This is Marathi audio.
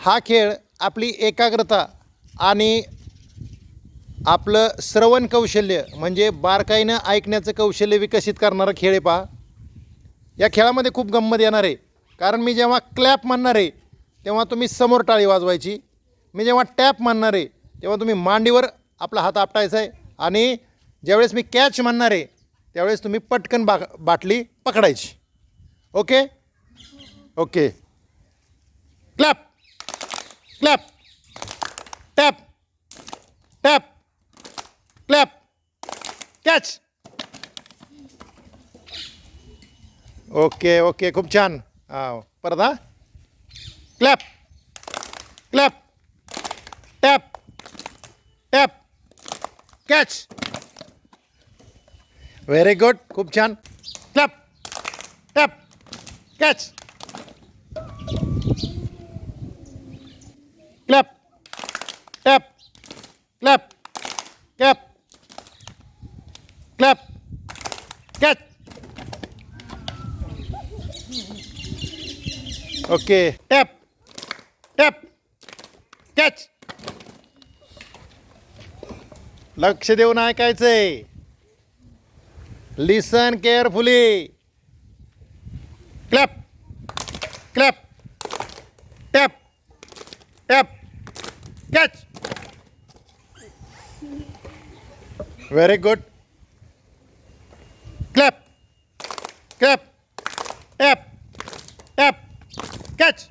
हा खेळ आपली एकाग्रता आणि आपलं श्रवण कौशल्य म्हणजे बारकाईनं ऐकण्याचं कौशल्य विकसित करणारा खेळ आहे पहा. या खेळामध्ये खूप गंमत येणार आहे. कारण मी जेव्हा क्लॅप म्हणणार आहे तेव्हा तुम्ही समोर टाळी वाजवायची. मी जेव्हा टॅप म्हणणार आहे तेव्हा तुम्ही मांडीवर आपला हात आपटायचा आहे आणि ज्यावेळेस मी कॅच म्हणणार आहे त्यावेळेस तुम्ही पटकन बा बाटली पकडायची. Okay okay clap clap tap tap clap catch okay okay खूप छान हा परत हा clap clap tap tap catch very good खूप छान clap tap catch tap clap clap clap catch okay tap tap catch लक्ष देऊन ऐकायचंय. Listen carefully clap clap tap tap catch very good clap clap tap tap catch